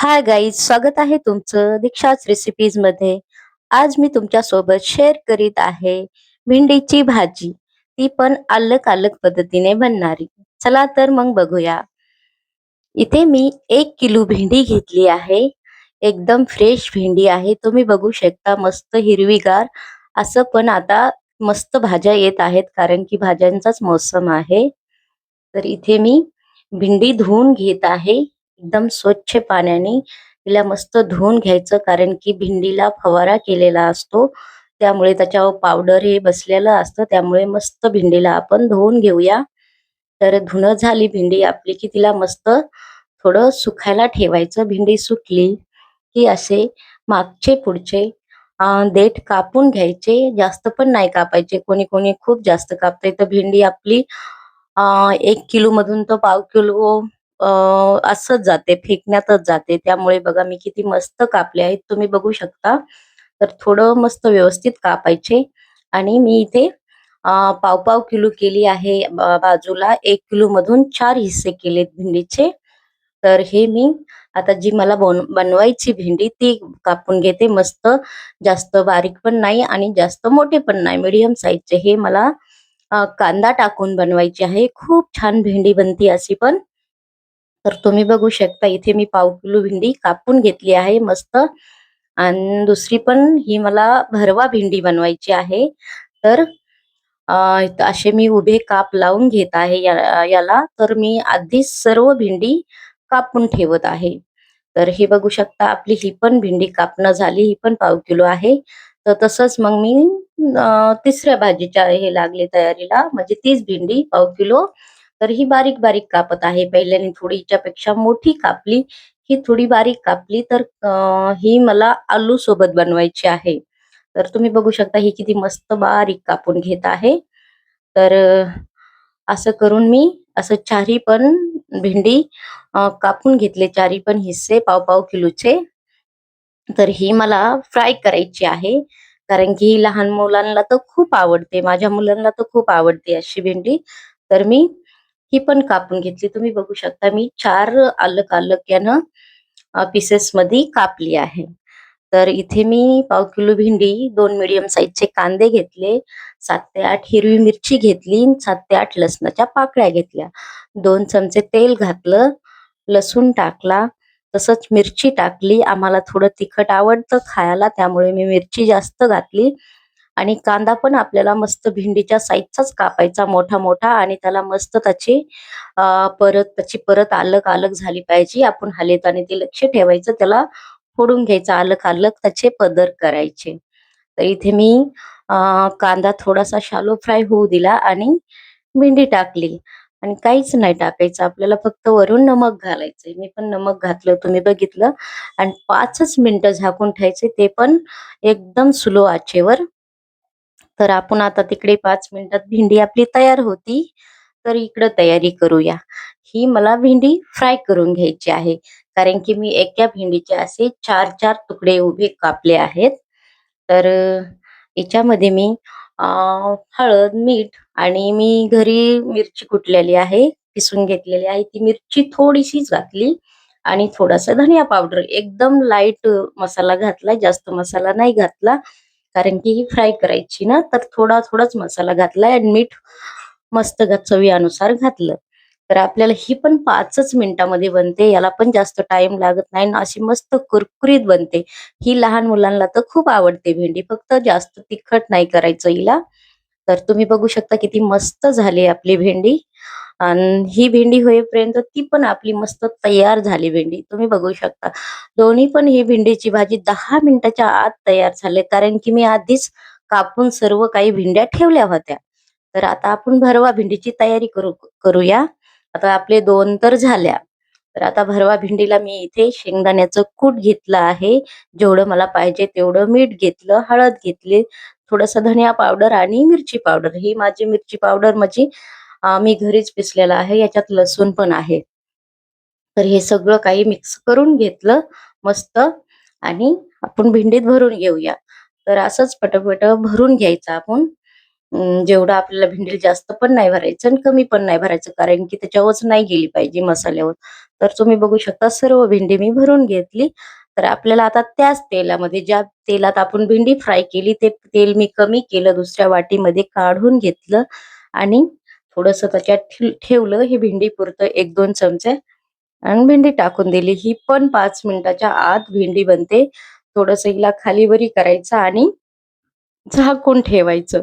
Hi guys स्वागत आहे तुमचं दीक्षाच रेसिपीजमध्ये. आज मी तुमच्यासोबत शेअर करीत आहे भेंडीची भाजी. ती पण अलग अलग पद्धतीने बनणारी. चला तर मग बघूया. इथे मी एक किलो भेंडी घेतली आहे. एकदम फ्रेश भेंडी आहे. तुम्ही बघू शकता मस्त हिरवीगार. असं पण आता मस्त भाज्या येत आहेत कारण की भाज्यांचाच मौसम आहे. तर इथे मी भेंडी धुवून घेत आहे. एकदम स्वच्छ पाण्याने तिला मस्त धुवून घ्यायचं कारण की भिंडीला फवारा केलेला असतो. त्यामुळे त्याच्यावर पावडर हे बसलेलं असतं. त्यामुळे मस्त भिंडीला आपण धुवून घेऊया. तर धुणं झाली भिंडी आपली की तिला मस्त थोडं सुखायला ठेवायचं. भिंडी सुकली की असे मागचे पुढचे देठ कापून घ्यायचे. जास्त पण नाही कापायचे. कोणी कोणी खूप जास्त कापते तर भिंडी आपली एक किलो मधून तर पाव किलो असंच जाते फेकण्यातच जाते. त्यामुळे बघा मी किती मस्त कापले आहेत. तुम्ही बघू शकता. तर थोडं मस्त व्यवस्थित कापायचे. आणि मी इथे पाव पाव किलो केली आहे. बाजूला एक किलो मधून चार हिस्से केले भेंडीचे. तर हे मी आता जी मला बन बनवायची भेंडी ती कापून घेते. मस्त जास्त बारीक पण नाही आणि जास्त मोठे पण नाही. मिडियम साईजचे. हे मला कांदा टाकून बनवायची आहे. खूप छान भेंडी बनते अशी पण. तर तुम्ही बघू शकता इथे मी पाव किलो भेंडी कापून घेतली आहे मस्त. आणि दुसरी पण ही मला भरवा भेंडी बनवायची आहे. तर असे मी उभे काप लावून घेत आहे या- याला. तर मी आधीच सर्व भेंडी कापून ठेवत आहे. तर हे बघू शकता आपली ही पण भेंडी कापणं झाली ही पण पाव किलो आहे. तर तसंच मग मी तिसऱ्या भाजीच्या हे लागले तयारीला म्हणजे तीच भेंडी पाव किलो तर ही बारीक बारीक कापत आहे. पहिल्याने थोडी हिच्यापेक्षा मोठी कापली ही थोडी बारीक कापली तर ही मला आलू सोबत बनवायची आहे. तर तुम्ही बघू शकता ही किती मस्त बारीक कापून घेत आहे. तर असं करून मी असं चारी पण भेंडी कापून घेतले. चारी पण हिस्से पाव पाव किलोचे. तर ही मला फ्राय करायची आहे. कारण की ही लहान मुलांना तर खूप आवडते. माझ्या मुलांना तर खूप आवडते अशी भेंडी. तर मी ही पण कापून घेतली. तुम्ही बघू शकता मी चार अलग अलग यानं पीसेस मध्ये कापली आहे. तर इथे मी पाव किलो भेंडी दोन मिडियम साईजचे कांदे घेतले सात ते आठ हिरवी मिरची घेतली सात ते आठ लसणाच्या पाकळ्या घेतल्या. दोन चमचे तेल घातलं लसूण टाकला तसंच मिरची टाकली. आम्हाला थोडं तिखट आवडतं खायला त्यामुळे मी मिरची जास्त घातली. आणि कांदा पण आपल्याला मस्त भेंडीच्या साईजचाच कापायचा मोठा मोठा आणि त्याला मस्त त्याची परत त्याची परत अलग अलग झाली पाहिजे. आपण हालेताने ते लक्ष ठेवायचं त्याला फोडून घ्यायचं अलग अलग त्याचे पदर करायचे. तर इथे मी कांदा थोडासा शालो फ्राय होऊ दिला आणि भेंडी टाकली. आणि काहीच नाही टाकायचं आपल्याला फक्त वरून नमक घालायचंय. मी पण नमक घातलं तुम्ही बघितलं. आणि पाचच मिनिटं झाकून ठेवायचे ते पण एकदम स्लो आचेवर तर आपण आता तिकडे पाच मिनिटात भेंडी आपली तयार होती. तर इकडं तयारी करूया. ही मला भेंडी फ्राय करून घ्यायची आहे. कारण की मी एका भेंडीचे असे चार चार तुकडे उभे कापले आहेत. तर याच्यामध्ये मी हळद मीठ आणि मी घरी मिरची कुटलेली आहे. पिसून घेतलेली आहे. ती मिरची थोडीशीच घातली आणि थोडासा धनिया पावडर. एकदम लाइट मसाला घातला. जास्त मसाला नाही घातला. कारण की ही फ्राय करायची ना तर थोडा थोडाच मसाला घातलाय आणि मीठ मस्त घ- चवीनुसार घातलं. तर आपल्याला ही पण पाचच मिनिटामध्ये बनते याला पण जास्त टाइम लागत नाही ना अशी मस्त कुरकुरीत बनते. ही लहान मुलांना तर खूप आवडते भेंडी फक्त जास्त तिखट नाही करायचं हिला. तर तुम्ही बघू शकता किती मस्त झाली आपली भेंडी. आणि ही भेंडी होईपर्यंत ती पण आपली मस्त तयार झाली भेंडी. तुम्ही बघू शकता. दोन्ही पण ही भेंडीची भाजी दहा मिनिटाच्या आत तयार झाले. कारण की मी आधीच कापून सर्व काही भेंड्या ठेवल्या होत्या. तर आता आपण भरवा भेंडीची तयारी करू करूया. आता आपले दोन तर झाल्या. तर आता भरवा भेंडीला मी इथे शेंगदाण्याचं कूट घेतलं आहे. जेवढं मला पाहिजे तेवढं मीठ घेतलं हळद घेतली थोडंसं धनिया पावडर आणि मिरची पावडर. ही माझी मिरची पावडर माझी मी घरीच पिसलेला आहे याच्यात लसूण पण आहे. तर हे सगळं काही मिक्स करून घेतलं मस्त. आणि आपण भेंडीत भरून घेऊया. तर असंच पटपट भरून घ्यायचं आपण. जेवढं आपल्याला भेंडीला जास्त पण नाही भरायचं आणि कमी पण नाही भरायचं कारण की त्याच्यावरच नाही गेली पाहिजे मसाल्यावर. तर तुम्ही बघू शकता सर्व भेंडी मी भरून घेतली. तर आपल्याला आता त्याच तेलामध्ये ज्या तेलात आपण भेंडी फ्राय केली ते तेल मी कमी केलं दुसऱ्या वाटीमध्ये काढून घेतलं. आणि थोडस त्याच्यात ठेवलं ही भेंडी पुरतं एक दोन चमचे. आणि भेंडी टाकून दिली. ही पण पाच मिनिटाच्या आत भेंडी बनते. थोडस हिला खालीवरी करायचं आणि झाकून ठेवायचं.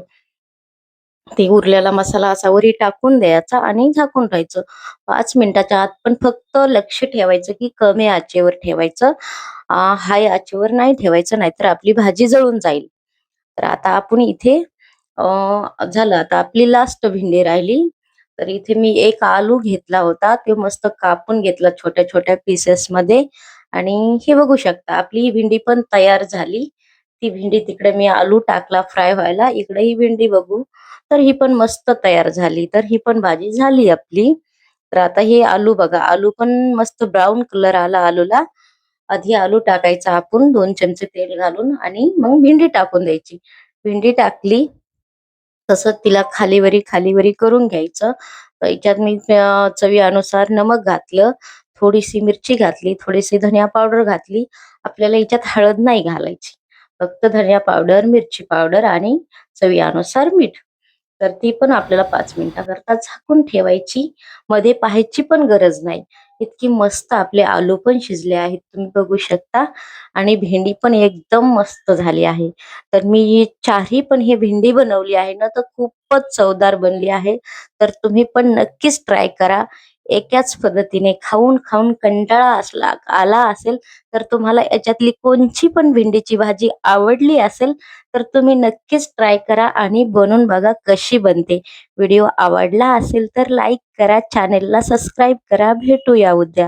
ते उरलेला मसाला असा वरी टाकून द्यायचा आणि झाकून ठेवायचं. पाच मिनिटाच्या आत पण फक्त लक्ष ठेवायचं की कमी आचेवर ठेवायचं. हाय आचेवर नाही ठेवायचं नाहीतर आपली भाजी जळून जाईल. तर आता आपण इथे अ, झालं. आता आपली लास्ट भेंडी राहिली. तर इथे मी एक आलू घेतला होता. ते मस्त कापून घेतला छोट्या छोट्या पीसेस मध्ये. आणि हे बघू शकता आपली ही भेंडी पण तयार झाली. ती भेंडी तिकडे मी आलू टाकला फ्राय व्हायला. इकडे ही भेंडी बघू. तर ही पण मस्त तयार झाली. तर ही पण भाजी झाली आपली. तर आता हे आलू बघा. आलू पण मस्त ब्राऊन कलर आला आलूला. आधी आलू टाकायचा आपण. दोन चमचे तेल घालून आणि मग भेंडी टाकून द्यायची. भेंडी टाकली. तसं तिला खालीवरी खालीवरी करून घ्यायचं. तर याच्यात मी चवीनुसार नमक घातलं थोडीशी मिरची घातली थोडीशी धनिया पावडर घातली. आपल्याला याच्यात हळद नाही घालायची. फक्त धनिया पावडर मिरची पावडर आणि चवीनुसार मीठ. तर ती पण आपल्याला पाच मिनिटाकरता झाकून ठेवायची. मध्ये पाहायची पण गरज नाही. इतकी मस्त आपले आलू पण शिजले आहेत. तुम्ही बघू शकता. आणि भेंडी पण एकदम मस्त झाली आहे. तर मी चारही पण ही भेंडी बनवली आहे ना तर खूपच चवदार बनली आहे. तर तुम्ही पण नक्कीच ट्राय करा. एकाच पद्धतीने खाऊन खाऊन कंटाळा असला आला असेल तर तुम्हाला याच्यातली कोणची पण भेंडीची भाजी आवडली असेल तर तुम्ही नक्कीच ट्राय करा आणि बनवून बघा कशी बनते. व्हिडिओ आवडला असेल तर लाईक करा चॅनेलला सबस्क्राईब करा. भेटूया उद्या.